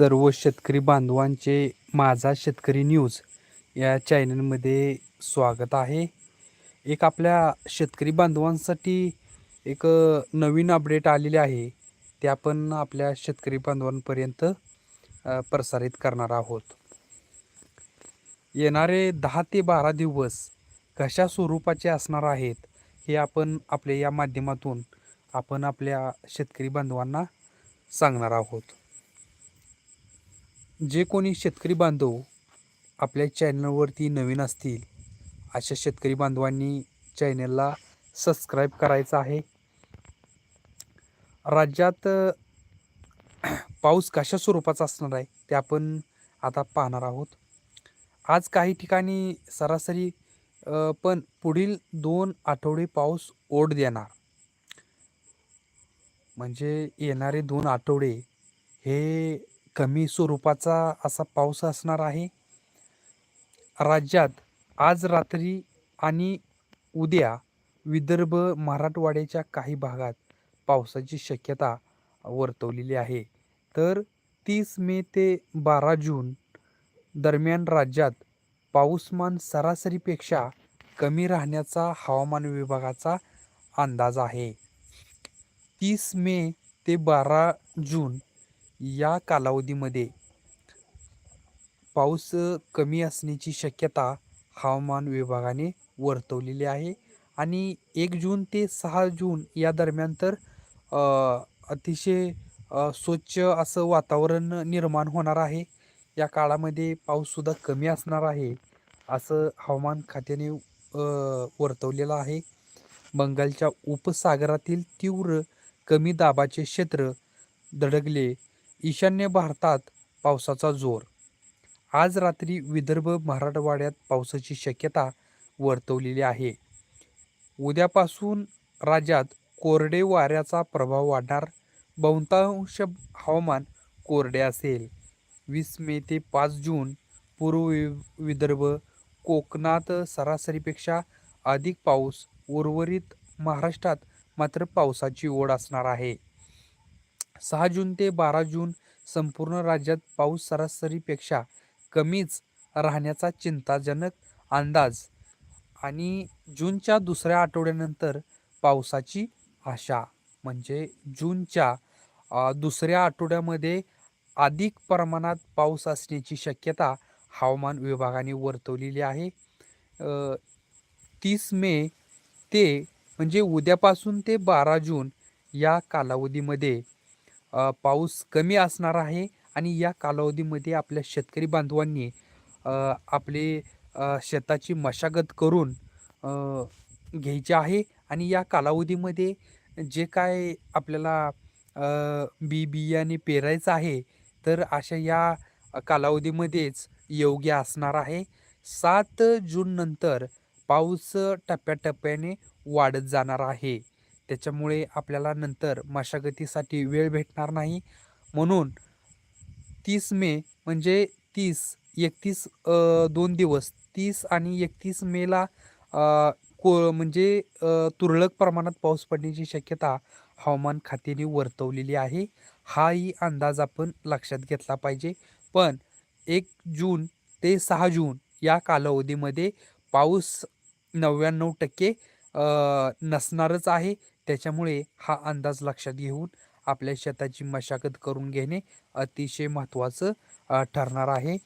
सर्व शेतकरी बांधवांचे माझा शेतकरी न्यूज या चॅनलमध्ये स्वागत आहे. एक आपल्या शेतकरी बांधवांसाठी एक नवीन अपडेट आलेले आहे. ते आपण आपल्या शेतकरी बांधवांपर्यंत प्रसारित करणार आहोत. येणारे दहा ते बारा दिवस कशा स्वरूपाचे असणार आहेत हे आपण आपल्या या माध्यमातून आपण आपल्या शेतकरी बांधवांना सांगणार आहोत. जे कोणी शेतकरी बांधव आपल्या चॅनलवरती नवीन असतील अशा शेतकरी बांधवांनी चॅनलला सबस्क्राईब करायचं आहे. राज्यात पाऊस कशा स्वरूपाचा असणार आहे ते आपण आता पाहणार आहोत. आज काही ठिकाणी सरासरी पण पुढील दोन आठवडे पाऊस ओढ देणार. म्हणजे येणारे दोन आठवडे हे कमी स्वरूपाचा असा पाऊस असणार आहे. राज्यात आज रात्री आणि उद्या विदर्भ मराठवाड्याच्या काही भागात पावसाची शक्यता वर्तवलेली आहे. तर तीस मे ते बारा जून दरम्यान राज्यात पाऊसमान सरासरीपेक्षा कमी राहण्याचा हवामान विभागाचा अंदाज आहे. तीस मे ते बारा जून या कालावधीमध्ये पाऊस कमी असण्याची शक्यता हवामान विभागाने वर्तवलेली आहे. आणि एक जून ते सहा जून या दरम्यान तर अतिशय स्वच्छ असं वातावरण निर्माण होणार आहे. या काळामध्ये पाऊससुद्धा कमी असणार आहे असं हवामान खात्याने वर्तवलेलं आहे. बंगालच्या उपसागरातील तीव्र कमी दाबाचे क्षेत्र धडकले ईशान्य भारतात पावसाचा जोर. आज रात्री विदर्भ मराठवाड्यात पावसाची शक्यता वर्तवलेली आहे. उद्यापासून राज्यात कोरडे वाऱ्याचा प्रभाव वाढणार बहुतांश हवामान कोरडे असेल. वीस मे ते पाच जून पूर्व विदर्भ कोकणात सरासरीपेक्षा अधिक पाऊस उर्वरित महाराष्ट्रात मात्र पावसाची ओढ असणार आहे. सहा जून ते बारा जून संपूर्ण राज्यात पाऊस सरासरीपेक्षा कमीच राहण्याचा चिंताजनक अंदाज आणि जूनच्या दुसऱ्या आठवड्यानंतर पावसाची आशा. म्हणजे जूनच्या दुसऱ्या आठवड्यामध्ये अधिक प्रमाणात पाऊस असण्याची शक्यता हवामान विभागाने वर्तवलेली आहे. तीस मे ते म्हणजे उद्यापासून ते बारा जून या कालावधीमध्ये पाऊस कमी असणार आहे आणि या कालावधीमध्ये आपल्या शेतकरी बांधवांनी आपले शेताची मशागत करून घ्यायची आहे आणि या कालावधीमध्ये जे काय आपल्याला बी बियाणे पेरायचं आहे तर अशा या कालावधीमध्येच योग्य असणार आहे. सात जूननंतर पाऊस टप्प्याटप्प्याने वाढत जाणार आहे. त्याच्यामुळे आपल्याला नंतर मशागतीसाठी वेळ भेटणार नाही. म्हणून तीस मे म्हणजे तीस एकतीस दोन दिवस. तीस आणि एकतीस मेला को म्हणजे तुरळक प्रमाणात पाऊस पडण्याची शक्यता हवामान खात्याने वर्तवलेली आहे. हाही अंदाज आपण लक्षात घेतला पाहिजे. पण एक जून ते सहा जून या कालावधीमध्ये पाऊस नव्याण्णव टक्के नसणारच आहे. त्याच्यामुळे हा अंदाज लक्षात घेऊन आपल्या शेताची मशागत करून घेणे अतिशय महत्त्वाचं ठरणार आहे.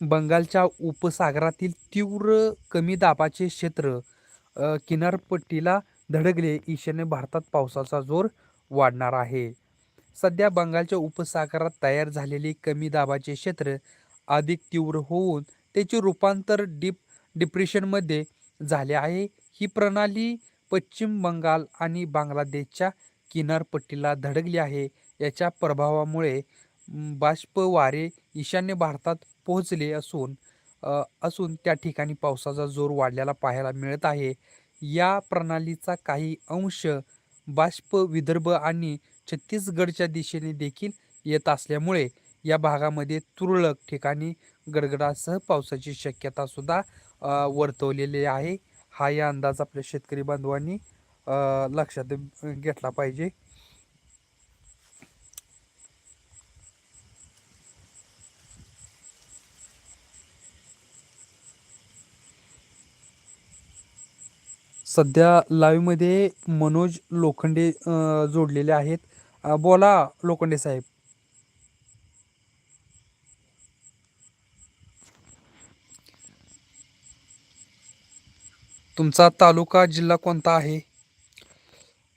बंगालच्या उपसागरातील तीव्र कमी दाबाचे क्षेत्र किनारपट्टीला धडकले. ईशान्य भारतात पावसाचा जोर वाढणार आहे. सध्या बंगालच्या उपसागरात तयार झालेले कमी दाबाचे क्षेत्र अधिक तीव्र होऊन त्याचे रूपांतर डीप डिप्रेशनमध्ये झाले आहे. ही प्रणाली पश्चिम बंगाल आणि बांगलादेशच्या किनारपट्टीला धडकली आहे. याच्या प्रभावामुळे बाष्प वारे ईशान्य भारतात पोहोचले असून असून त्या ठिकाणी पावसाचा जोर वाढलेला पाहायला मिळत आहे. या प्रणालीचा काही अंश बाष्प विदर्भ आणि छत्तीसगडच्या दिशेने देखील येत असल्यामुळे या भागामध्ये तुरळक ठिकाणी गडगडासह पावसाची शक्यता सुद्धा वर्तवलेले आहे. हा या अंदाज आपल्या शेतकरी बांधवांनी लक्षात घेतला पाहिजे. सध्या लाईव्हमध्ये मनोज लोखंडे जोडलेले आहेत. बोला लोखंडे साहेब. तुमचा तालुका जिल्हा कोणता आहे?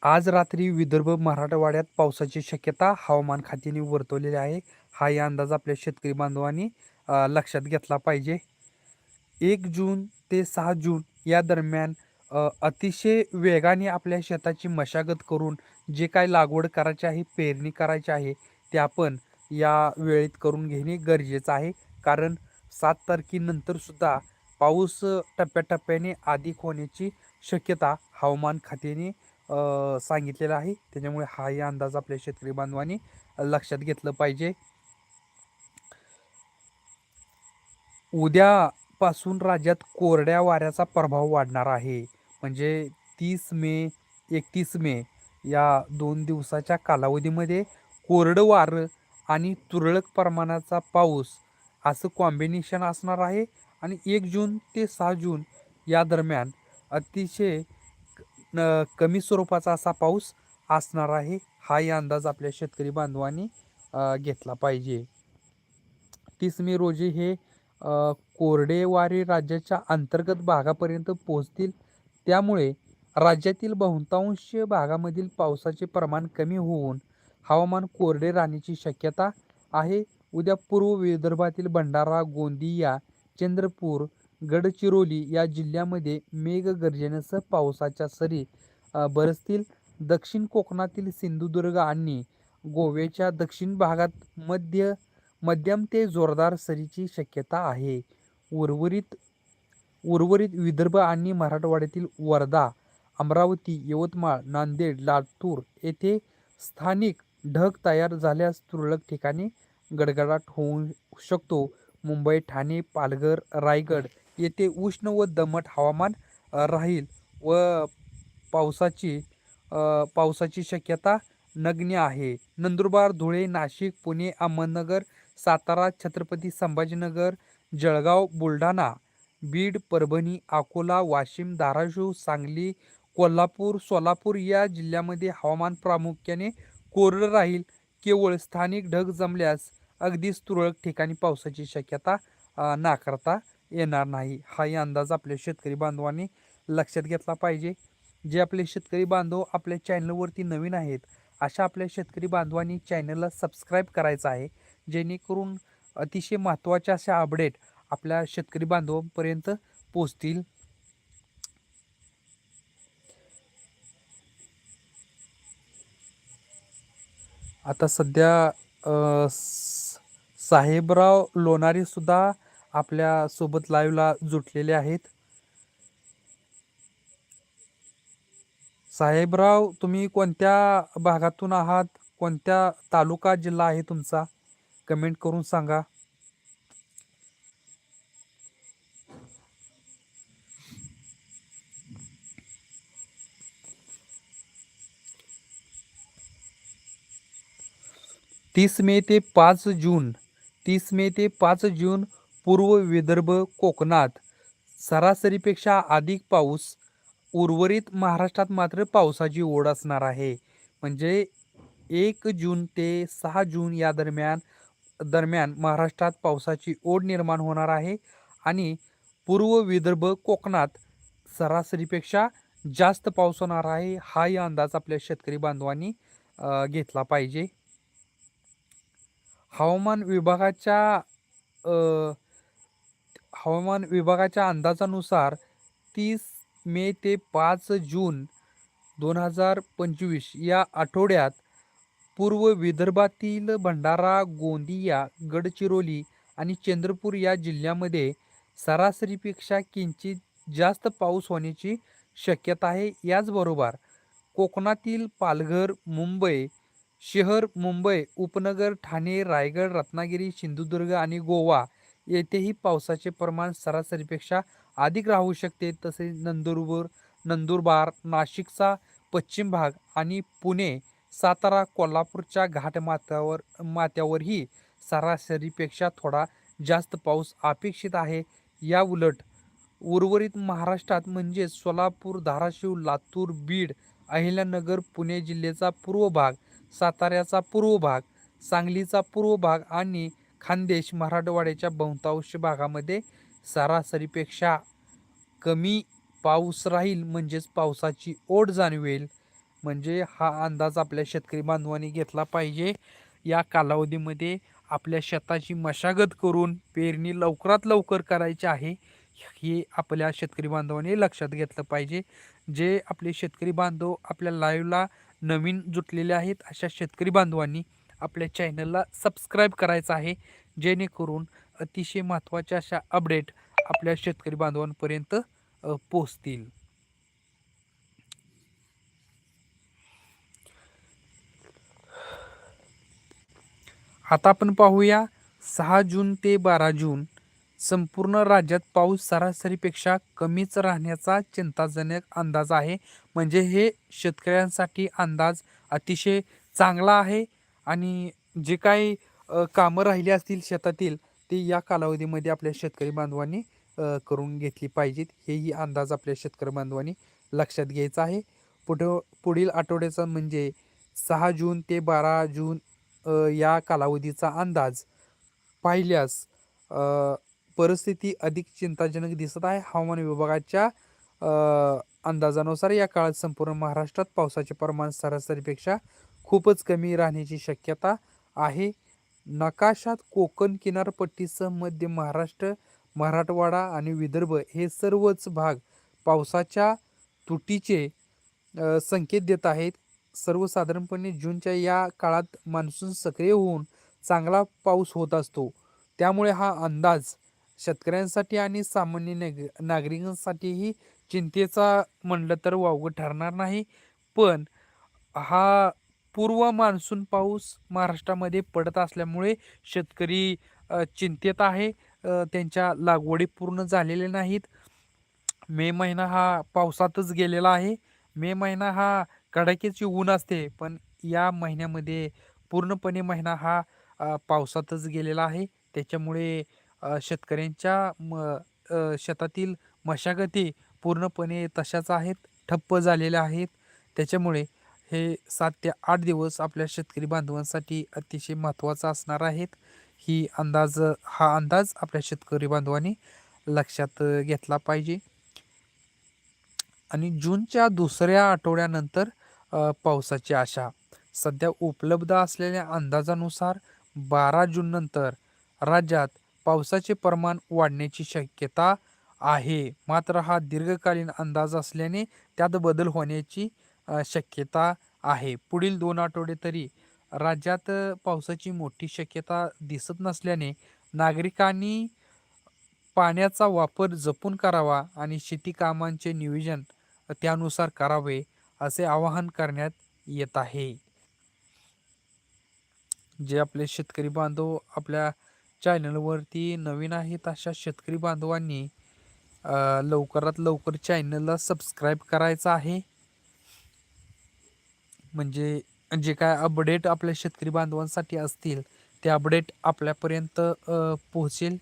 आज रात्री विदर्भ मराठवाड्यात पावसाची शक्यता हवामान खात्याने वर्तवलेली आहे. हा या अंदाज आपल्या शेतकरी बांधवांनी लक्षात घेतला पाहिजे. एक जून ते सहा जून या दरम्यान अतिशय वेगाने आपल्या शेताची मशागत करून जे काय लागवड करायची आहे पेरणी करायची आहे ते आपण या वेळेत करून घेणे गरजेचं आहे. कारण सात तारखेनंतरसुद्धा पाऊस टप्प्याटप्प्याने अधिक होण्याची शक्यता हवामान खात्याने सांगितलेला आहे. त्याच्यामुळे हाही अंदाज आपल्या शेतकरी बांधवांनी लक्षात घेतलं पाहिजे. उद्यापासून राज्यात कोरड्या वाऱ्याचा प्रभाव वाढणार आहे. म्हणजे तीस मे एकतीस मे या दोन दिवसाच्या कालावधीमध्ये कोरडं वारं आणि तुरळक प्रमाणाचा पाऊस असं कॉम्बिनेशन असणार आहे. आणि एक जून ते सहा जून या दरम्यान अतिशय न- कमी स्वरूपाचा असा पाऊस असणार आहे हाही अंदाज आपल्या शेतकरी बांधवांनी घेतला पाहिजे. तीस मे रोजी हे कोरडेवारी कोरडे वारे राज्याच्या अंतर्गत भागापर्यंत पोहोचतील. त्यामुळे राज्यातील बहुतांश भागामधील पावसाचे प्रमाण कमी होऊन हवामान कोरडे राहण्याची शक्यता आहे. उद्या पूर्व विदर्भातील भंडारा गोंदिया चंद्रपूर गडचिरोली या जिल्ह्यामध्ये मेघगर्जनेसह पावसाच्या सरी बरसतील. दक्षिण कोकणातील सिंधुदुर्ग आणि गोव्याच्या दक्षिण भागात मध्य मध्यम ते जोरदार सरीची शक्यता आहे. उर्वरित उर्वरित विदर्भ आणि मराठवाड्यातील वर्धा अमरावती यवतमाळ नांदेड लातूर येथे स्थानिक ढग तयार झाल्यास तुरळक ठिकाणी गडगडाट होऊ शकतो. मुंबई ठाणे पालघर रायगड येथे उष्ण व दमट हवामान राहील व पावसाची पावसाची शक्यता नगण्य आहे. नंदुरबार धुळे नाशिक पुणे अहमदनगर सातारा छत्रपती संभाजीनगर जळगाव बुलढाणा बीड परभणी अकोला वाशिम धाराशिव सांगली कोल्हापूर सोलापूर या जिल्ह्यामध्ये हवामान प्रामुख्याने कोरडं राहील. केवळ स्थानिक ढग जमल्यास अगदीच तुरळक ठिकाणी पावसाची शक्यता नाकारता येणार नाही. हाही अंदाज आपल्या शेतकरी बांधवांनी लक्षात घेतला पाहिजे. जे आपले शेतकरी बांधव आपल्या चॅनलवरती नवीन आहेत अशा आपल्या शेतकरी बांधवांनी चॅनलला सबस्क्राईब करायचं आहे. जेणेकरून अतिशय महत्त्वाच्या अशा अपडेट आपल्या शेतकरी बांधवांपर्यंत पोचतील आता सध्या स- साहेबराव लोणारी सुद्धा आपल्यासोबत लाईव्हला जुटलेले आहेत. साहेबराव तुम्ही कोणत्या भागातून आहात? कोणत्या तालुका जिल्हा आहे तुमचा? कमेंट करून सांगा. तीस मे ते पाच जून तीस मे ते पाच जून पूर्व विदर्भ कोकणात. सरासरीपेक्षा अधिक पाऊस उर्वरित महाराष्ट्रात मात्र पावसाची ओढ असणार आहे. म्हणजे एक जून ते सहा जून या दरम्यान दरम्यान महाराष्ट्रात पावसाची ओढ निर्माण होणार आहे आणि पूर्व विदर्भ कोकणात सरासरीपेक्षा जास्त पाऊस होणार आहे हाही अंदाज आपल्या शेतकरी बांधवांनी घेतला पाहिजे. हवामान विभागाच्या अ, हवामान विभागाच्या अंदाजानुसार तीस मे ते पाच जून दोन हजार पंचवीस या आठवड्यात पूर्व विदर्भातील भंडारा गोंदिया गडचिरोली आणि चंद्रपूर या जिल्ह्यामध्ये सरासरीपेक्षा किंचित जास्त पाऊस होण्याची शक्यता आहे. याचबरोबर कोकणातील पालघर मुंबई शहर मुंबई उपनगर ठाणे रायगड रत्नागिरी सिंधुदुर्ग आणि गोवा येथेही पावसाचे प्रमाण सरासरीपेक्षा अधिक राहू शकते. तसेच नंदुरबार नंदुरबार नाशिकचा पश्चिम भाग आणि पुणे सातारा कोल्हापूरच्या घाटमाथ्यावर माथ्यावरही सरासरीपेक्षा थोडा जास्त पाऊस अपेक्षित आहे. या उलट उर्वरित महाराष्ट्रात म्हणजेच सोलापूर धाराशिव लातूर बीड अहिल्यानगर पुणे जिल्ह्याचा पूर्व भाग साताऱ्याचा पूर्व भाग सांगलीचा पूर्व भाग आणि खानदेश मराठवाड्याच्या बहुतांश भागामध्ये सरासरीपेक्षा कमी पाऊस राहील म्हणजेच पावसाची ओढ जाणवेल. म्हणजे हा अंदाज आपल्या शेतकरी बांधवांनी घेतला पाहिजे. या कालावधीमध्ये आपल्या शेताची मशागत करून पेरणी लवकरात लवकर करायची आहे हे आपल्या शेतकरी बांधवांनी लक्षात घेतलं पाहिजे. जे आपले शेतकरी बांधव आपल्या लाईव्हला नवीन जुटलेले आहेत अशा शेतकरी बांधवांनी आपल्या चॅनलला सबस्क्राईब करायचं आहे जेणेकरून अतिशय महत्त्वाच्या अशा अपडेट आपल्या शेतकरी बांधवांपर्यंत पोचतील आता आपण पाहूया सहा जून ते बारा जून संपूर्ण राज्यात पाऊस सरासरीपेक्षा कमीच राहण्याचा चिंताजनक अंदाज आहे. म्हणजे हे शेतकऱ्यांसाठी अंदाज अतिशय चांगला आहे आणि जे काही कामं राहिली असतील शेतातील ते या कालावधीमध्ये आपल्या शेतकरी बांधवांनी करून घेतली पाहिजेत. हेही अंदाज आपल्या शेतकरी बांधवांनी लक्षात घ्यायचा आहे. पुढं पुढील आठवड्याचा म्हणजे सहा जून ते बारा जून या कालावधीचा अंदाज पाहिल्यास परिस्थिती अधिक चिंताजनक दिसत आहे. हवामान विभागाच्या अंदाजानुसार या काळात संपूर्ण महाराष्ट्रात पावसाचे प्रमाण सरासरीपेक्षा खूपच कमी राहण्याची शक्यता आहे. नकाशात कोकण किनारपट्टीसह मध्य महाराष्ट्र मराठवाडा आणि विदर्भ हे सर्वच भाग पावसाच्या तुटीचे संकेत देत आहेत. सर्वसाधारणपणे जूनच्या या काळात मान्सून सक्रिय होऊन चांगला पाऊस होत असतो. त्यामुळे हा अंदाज शेतकऱ्यांसाठी आणि सामान्य नाग नागरिकांसाठीही चिंतेचा म्हणलं तर वावगं ठरणार नाही. पण हा पूर्व मान्सून पाऊस महाराष्ट्रामध्ये पडत असल्यामुळे शेतकरी चिंतेत आहे. त्यांच्या लागवडी पूर्ण झालेल्या नाहीत. मे महिना हा पावसातच गेलेला आहे. मे महिना हा कडाक्याची ऊन असते पण या महिन्यामध्ये पूर्णपणे महिना हा पावसातच गेलेला आहे. त्याच्यामुळे शेतकऱ्यांच्या म शेतातील मशागती पूर्णपणे तशाच आहेत ठप्प झालेल्या आहेत. त्याच्यामुळे हे सात ते आठ दिवस आपल्या शेतकरी बांधवांसाठी अतिशय महत्त्वाचा असणार आहेत. ही अंदाज हा अंदाज आपल्या शेतकरी बांधवांनी लक्षात घेतला पाहिजे. आणि जूनच्या दुसऱ्या आठवड्यानंतर पावसाची आशा. सध्या उपलब्ध असलेल्या अंदाजानुसार बारा जूननंतर राज्यात पावसाचे प्रमाण वाढण्याची शक्यता आहे. मात्र हा दीर्घकालीन अंदाज असल्याने त्यात बदल होण्याची शक्यता आहे. पुढील दोन आठवडे तरी राज्यात पावसाची मोठी शक्यता दिसत नसल्याने नागरिकांनी पाण्याचा वापर जपून करावा आणि शेती कामांचे नियोजन त्यानुसार करावे असे आवाहन करण्यात येत आहे. जे आपले शेतकरी बांधव आपल्या चॅनलवरती नवीन आहेत अशा शेतकरी बांधवांनी लवकरात लवकर चॅनलला सबस्क्राईब करायचं आहे. म्हणजे जे काय अपडेट आपल्या शेतकरी बांधवांसाठी असतील ते अपडेट आपल्यापर्यंत पोहोचेल.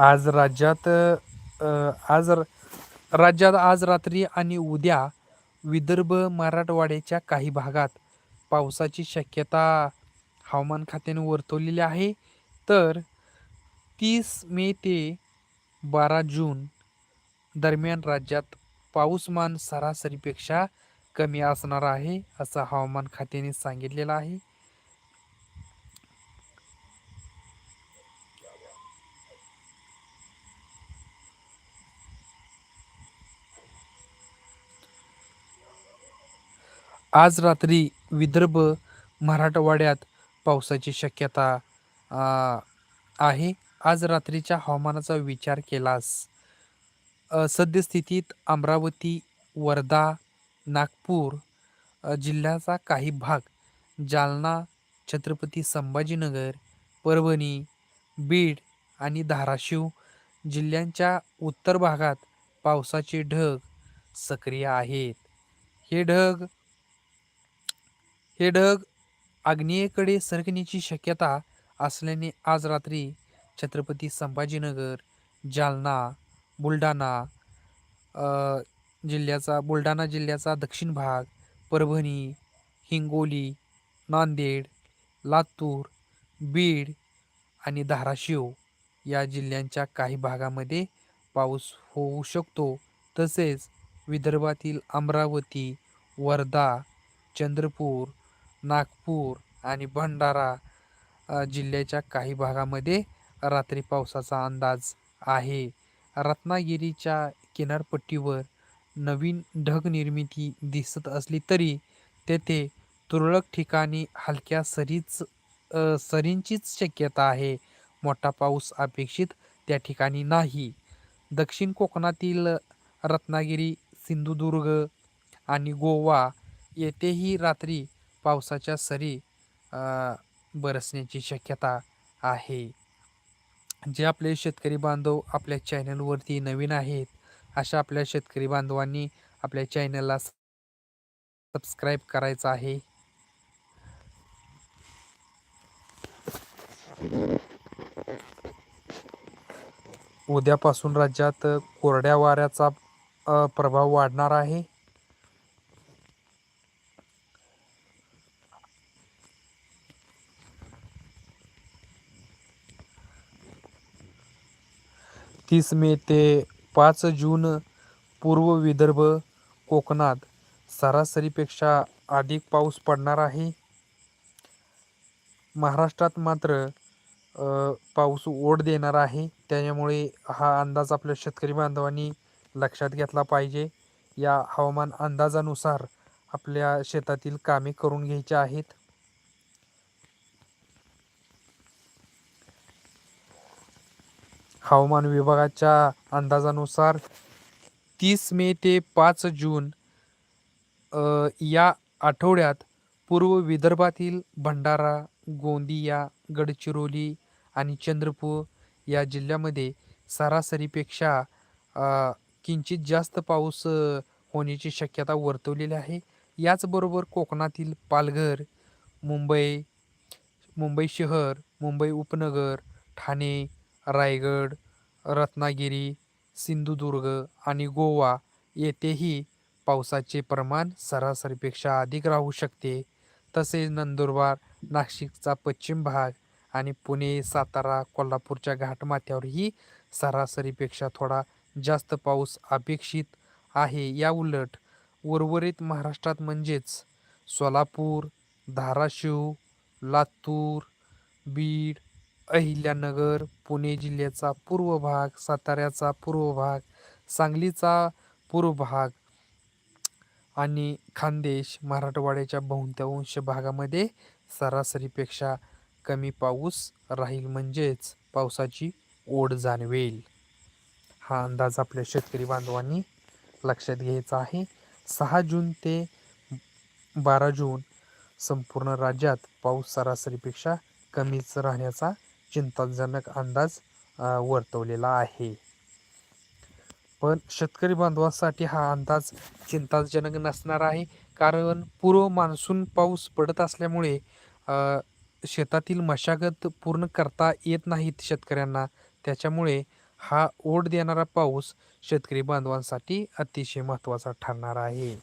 आज राज्यात आज राज्यात आज रात्री आणि उद्या विदर्भ मराठवाड्याच्या काही भागात पावसाची शक्यता हवामान खात्याने वर्तवलेली आहे. तर तीस मे ते बारा जून दरम्यान राज्यात पाऊसमान सरासरीपेक्षा कमी असणार आहे असं हवामान खात्याने सांगितलेलं आहे. आज रात्री विदर्भ मराठवाड्यात पावसाची शक्यता आहे. आज रात्रीच्या हवामानाचा विचार केलास. सद्यस्थितीत अमरावती वर्धा नागपूर जिल्ह्याचा काही भाग जालना छत्रपती संभाजीनगर परभणी बीड आणि धाराशिव जिल्ह्यांच्या उत्तर भागात पावसाचे ढग सक्रिय आहेत. हे ढग हे ढग आग्नेयेकडे सरकण्याची शक्यता असल्याने आज रात्री छत्रपती संभाजीनगर जालना बुलढाणा जिल्ह्याचा बुलढाणा जिल्ह्याचा दक्षिण भाग परभणी हिंगोली नांदेड लातूर बीड आणि धाराशिव या जिल्ह्यांच्या काही भागामध्ये पाऊस होऊ शकतो. तसेच विदर्भातील अमरावती वर्धा चंद्रपूर नागपूर आणि भंडारा जिल्ह्याच्या काही भागामध्ये रात्री पावसाचा अंदाज आहे. रत्नागिरीच्या किनारपट्टीवर नवीन ढग निर्मिती दिसत असली तरी तेथे तुरळक ठिकाणी हलक्या सरीच सरींचीच शक्यता आहे. मोठा पाऊस अपेक्षित त्या ठिकाणी नाही. दक्षिण कोकणातील रत्नागिरी सिंधुदुर्ग आणि गोवा येथेही रात्री पावसाच्या सरी बरसण्याची शक्यता आहे. जे आपले शेतकरी बांधव आपल्या चॅनलवरती नवीन आहेत अशा आपल्या शेतकरी बांधवांनी आपल्या चॅनलला सबस्क्राईब करायचं आहे. उद्यापासून राज्यात कोरड्या वाऱ्याचा प्रभाव वाढणार आहे. तीस मे ते पाच जून पूर्व विदर्भ कोकणात सरासरीपेक्षा अधिक पाऊस पडणार आहे. महाराष्ट्रात मात्र पाऊस ओढ देणार आहे. त्याच्यामुळे हा अंदाज आपल्या शेतकरी बांधवांनी लक्षात घेतला पाहिजे. या हवामान अंदाजानुसार आपल्या शेतातील कामे करून घ्यायची आहेत. हवामान विभागाच्या अंदाजानुसार तीस मे ते पाच जून या आठवड्यात पूर्व विदर्भातील भंडारा गोंदिया गडचिरोली आणि चंद्रपूर या जिल्ह्यामध्ये सरासरीपेक्षा किंचित जास्त पाऊस होण्याची शक्यता वर्तवलेली आहे. याचबरोबर कोकणातील पालघर मुंबई मुंबई शहर मुंबई उपनगर ठाणे रायगड रत्नागिरी सिंधुदुर्ग आणि गोवा येथेही पावसाचे प्रमाण सरासरीपेक्षा अधिक राहू शकते. तसेच नंदुरबार नाशिकचा पश्चिम भाग आणि पुणे सातारा कोल्हापूरच्या घाटमाथ्यावरही सरासरीपेक्षा थोडा जास्त पाऊस अपेक्षित आहे. या उलट उर्वरित महाराष्ट्रात म्हणजेच सोलापूर धाराशिव लातूर बीड अहिल्यानगर पुणे जिल्ह्याचा पूर्व भाग साताऱ्याचा पूर्व भाग सांगलीचा पूर्व भाग आणि खानदेश मराठवाड्याच्या बहुतांश भागामध्ये सरासरीपेक्षा कमी पाऊस राहील म्हणजेच पावसाची ओढ जाणवेल. हा अंदाज आपल्या शेतकरी बांधवांनी लक्षात घ्यायचा आहे. सहा जून ते बारा जून संपूर्ण राज्यात पाऊस सरासरीपेक्षा कमीच राहण्याचा चिंताजनक अंदाज वर्तवलेला आहे. पण शेतकरी बांधवांसाठी हा अंदाज चिंताजनक नसणार आहे. कारण पूर्व मान्सून पाऊस पडत असल्यामुळे शेतातील मशागत पूर्ण करता येत नाहीत शेतकऱ्यांना. त्याच्यामुळे हा ओढ देणारा पाऊस शेतकरी बांधवांसाठी अतिशय महत्त्वाचा ठरणार आहे.